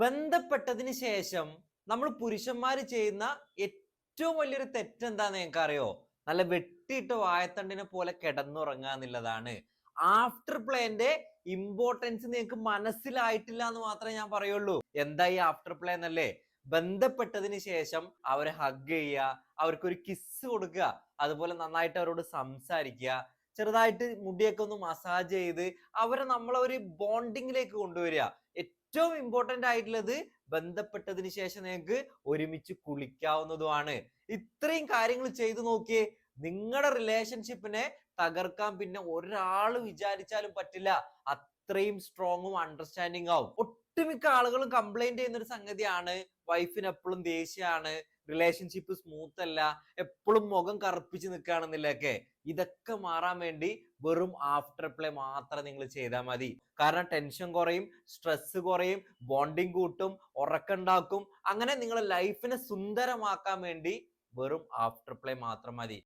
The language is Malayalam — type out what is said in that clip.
ബന്ധപ്പെട്ടതിന് ശേഷം നമ്മൾ പുരുഷന്മാർ ചെയ്യുന്ന ഏറ്റവും വലിയൊരു തെറ്റെന്താന്ന് നിങ്ങൾക്ക് അറിയോ നല്ല വെട്ടിയിട്ട് വായത്തണ്ടിനെ പോലെ കിടന്നുറങ്ങുക എന്നുള്ളതാണ്. ആഫ്റ്റർ പ്ലേന്റെ ഇമ്പോർട്ടൻസ് നിങ്ങൾക്ക് മനസ്സിലായിട്ടില്ല എന്ന് മാത്രമേ ഞാൻ പറയുള്ളൂ. എന്താ ഈ ആഫ്റ്റർ പ്ലേ എന്നല്ലേ ബന്ധപ്പെട്ടതിന് ശേഷം അവരെ ഹഗ് ചെയ്യുക അവർക്കൊരു കിസ് കൊടുക്കുക അതുപോലെ നന്നായിട്ട് അവരോട് സംസാരിക്കുക ചെറുതായിട്ട് മുടിയൊക്കെ ഒന്ന് മസാജ് ചെയ്ത് അവരെ നമ്മളെ ഒരു ബോണ്ടിങ്ങിലേക്ക് കൊണ്ടുവരിക. ഏറ്റവും ഇമ്പോർട്ടന്റ് ആയിട്ടുള്ളത് ബന്ധപ്പെട്ടതിന് ശേഷം നിങ്ങൾക്ക് ഒരുമിച്ച് കുളിക്കാവുന്നതുമാണ്. ഇത്രയും കാര്യങ്ങൾ ചെയ്തു നോക്കിയേ നിങ്ങളുടെ റിലേഷൻഷിപ്പിനെ തകർക്കാൻ പിന്നെ ഒരാൾ വിചാരിച്ചാലും പറ്റില്ല. അത്രയും സ്ട്രോങ്ങും അണ്ടർസ്റ്റാൻഡിങ് ആവും. ഒട്ടുമിക്ക ആളുകളും കംപ്ലൈന്റ് ചെയ്യുന്ന ഒരു സംഗതിയാണ്. വൈഫിന് എപ്പോഴും ദേഷ്യമാണ്. റിലേഷൻഷിപ്പ് സ്മൂത്ത് അല്ല. എപ്പോഴും മുഖം കറുപ്പിച്ച് നിൽക്കുകയാണെന്നില്ലൊക്കെ ഇതൊക്കെ മാറാൻ വേണ്ടി വെറും ആഫ്റ്റർ പ്ലേ മാത്രം നിങ്ങൾ ചെയ്താൽ മതി. കാരണം ടെൻഷൻ കുറയും സ്ട്രെസ് കുറയും ബോണ്ടിങ് കൂട്ടും ഉറക്കുണ്ടാക്കും അങ്ങനെ നിങ്ങളെ ലൈഫിനെ സുന്ദരമാക്കാൻ വേണ്ടി വെറും ആഫ്റ്റർ പ്ലേ മാത്രം മതി.